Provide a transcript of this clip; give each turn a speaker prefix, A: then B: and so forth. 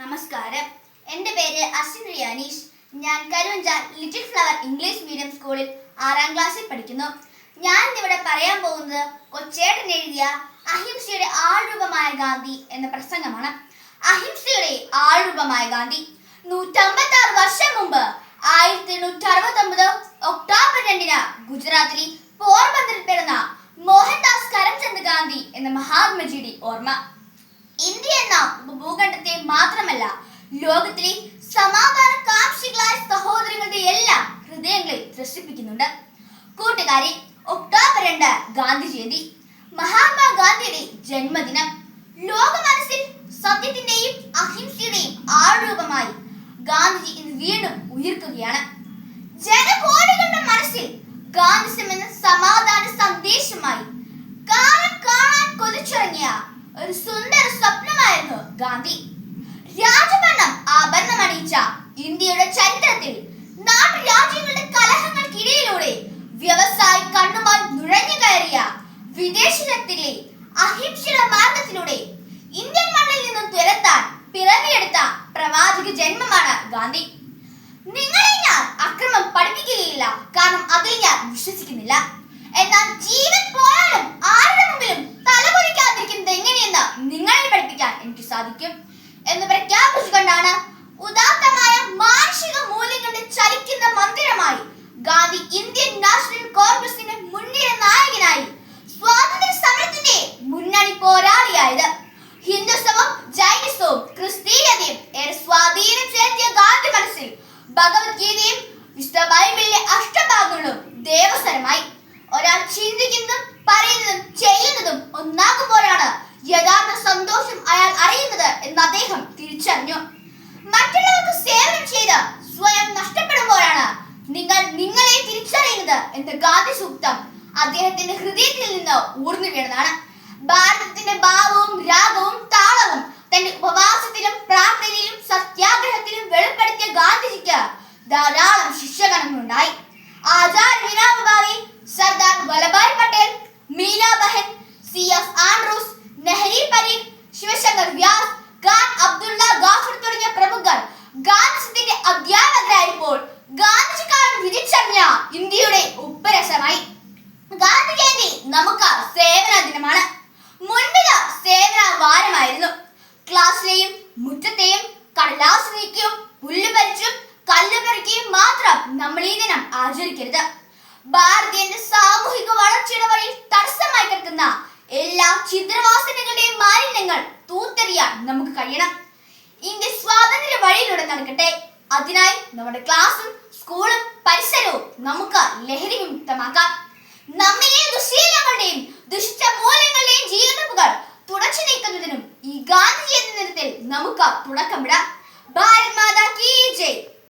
A: നമസ്കാരം. എന്റെ പേര് അശ്വിൻ റിയാനീഷ്. ഞാൻ Karuvanchal little flower English medium സ്കൂളിൽ ആറാം ക്ലാസ്സിൽ പഠിക്കുന്നു. ഞാൻ ഇന്നിവിടെ പറയാൻ പോകുന്നത് കൊച്ചേട്ടൻ എഴുതിയ അഹിംസയുടെ ആൾരൂപമായ ഗാന്ധി എന്ന പ്രസംഗമാണ്. അഹിംസയുടെ ആൾരൂപമായ ഗാന്ധി നൂറ്റമ്പത്തി ആറ് വർഷം മുമ്പ് ആയിരത്തി എണ്ണൂറ്റി അറുപത്തി ഒമ്പത് ഒക്ടോബർ രണ്ടിന് ഗുജറാത്തിലെ പോർബന്ദറിൽ പിറന്ന മോഹൻദാസ് കരംചന്ദ് ഗാന്ധി എന്ന മഹാത്മജിയുടെ ഓർമ്മ. ഇന്ത്യ എന്ന ഭൂഖണ്ഡത്തെ ലോകത്തിലെ സമാധാന കാംക്ഷികളായ സഹോദരങ്ങളുടെ എല്ലാ ഹൃദയങ്ങളെ ത്രസിപ്പിക്കുന്നുണ്ട്. കൂട്ടുകാരി ഒക്ടോബർ രണ്ട് ഗാന്ധി ജയന്തി മഹാത്മാഗാന്ധിയുടെ ജന്മദിനം. ലോക മനസ്സിൽ സത്യത്തിന്റെയും അഹിംസയുടെയും ആൾരൂപമായി ഗാന്ധിജി ഇന്ന് വീണ്ടും ഉയർക്കുകയാണ്. ജനകോടികളുടെ മനസ്സിൽ ഗാന്ധിസം എന്ന സമാധാന സന്ദേശമായി കാണാൻ കാണാൻ കൊതിച്ചിറങ്ങിയ ഒരു സുന്ദര സ്വപ്നമായിരുന്നു ഗാന്ധി. രാജഭരണം വിദേശ ശക്തിയിലെ അഹിംസയുടെ മാർഗത്തിലൂടെ ഇന്ത്യൻ മണ്ണിൽ നിന്നും തുരത്താൻ പിറവിയെടുത്ത പ്രവാചക ജന്മമാണ് ഗാന്ധി. നിങ്ങളെ ഞാൻ അക്രമം പഠിപ്പിക്കുകയില്ല. കാരണം അതിൽ ഞാൻ വിശ്വസിക്കുന്നില്ല. എന്നാൽ ജീവൻ പോയാലും ആരുടെ മുമ്പിലും തലകുലിക്കാതിരിക്കുന്നത് എങ്ങനെയെന്ന് നിങ്ങളെ പഠിപ്പിക്കാൻ എനിക്ക് സാധിക്കും. എന്ന് പ്രഖ്യാപിച്ചുകൊണ്ടാണ് ഭഗവത്ഗീതയും വിശുദ്ധ ബൈബിളിലെ അഷ്ടഭാഗങ്ങളും ദേവസ്വരമായി ഒരാൾ ചിന്തിക്കുന്നതും പറയുന്നതും ചെയ്യുന്നതും ഒന്നാകുമ്പോഴാണ് യഥാർത്ഥ സന്തോഷം അയാൾ അറിയുന്നത് എന്ന് അദ്ദേഹം തിരിച്ചറിഞ്ഞു. മറ്റുള്ളവർക്ക് സേവനം ചെയ്ത് സ്വയം നഷ്ടപ്പെടുമ്പോഴാണ് നിങ്ങൾ നിങ്ങളെ തിരിച്ചറിയുന്നത് എന്ന് ഗാന്ധി സൂക്തം അദ്ദേഹത്തിന്റെ ഹൃദയത്തിൽ നിന്ന് ഊർന്നു വീണതാണ്. ഭാരതത്തിന്റെ ഭാവവും രാഗവും താളവും തന്റെ ഉപവാസത്തിലും പ്രാർത്ഥനയിലും ധാരാളം ശിഷ്യഗണങ്ങളുണ്ടായി. Achar Vinoba Bhave Sardar Vallabhbhai Patel Meena Behn C F Andrews Narhari Parikh Shivshankar Vyas Khan Abdulla Ghaffar തുടങ്ങിയ പ്രമുഖർ ഗാന്ധിജത്തിന്റെ അധ്യാപകരായപ്പോൾ ഗാന്ധിജി കാലം വിധിച്ചറിഞ്ഞ ഇന്ത്യയുടെ ഉപ്പരസമായി. ഗാന്ധി ജയന്തി നമുക്ക് സേവന ദിനമാണ്. മുൻപിത് സേവന വാരമായിരുന്നു. ക്ലാസ്സിലെയും മുറ്റത്തെയും കടലാസ് നീക്കിയും പുല്ല് പരിച്ചും കല്ല് പെറുക്കിയും മാത്രം നമ്മൾ ഈ ദിനം ആചരിക്കരുത്. ഭാരതീയന്റെ സാമൂഹിക വളർച്ചയുടെ വഴിയിൽ തടസ്സമായി കിടക്കുന്ന എല്ലാ ചിത്രവാസനകളുടെയും മാലിന്യങ്ങൾ തൂത്തെറിയാൻ നമുക്ക് കഴിയണം. ഇന്ത്യ സ്വാതന്ത്ര്യ വഴിയിലൂടെ നടക്കട്ടെ. അതിനായി നമ്മുടെ ക്ലാസ്സും സ്കൂളും പരിസരവും നമുക്ക് ലഹരി വിമുക്തമാക്കാം. നമ്മയും ദുശീലങ്ങളുടെയും ദുഷ്ട മൂല്യങ്ങളുടെയും ജീവിതപ്പുകൾ തുടച്ചു നീക്കുന്നതിനും ഈ ഗാന്ധി എന്ന നിരത്തിൽ നമുക്ക് തുടക്കമിടാം. ഭാരത് മാതാ കീ ജയ്.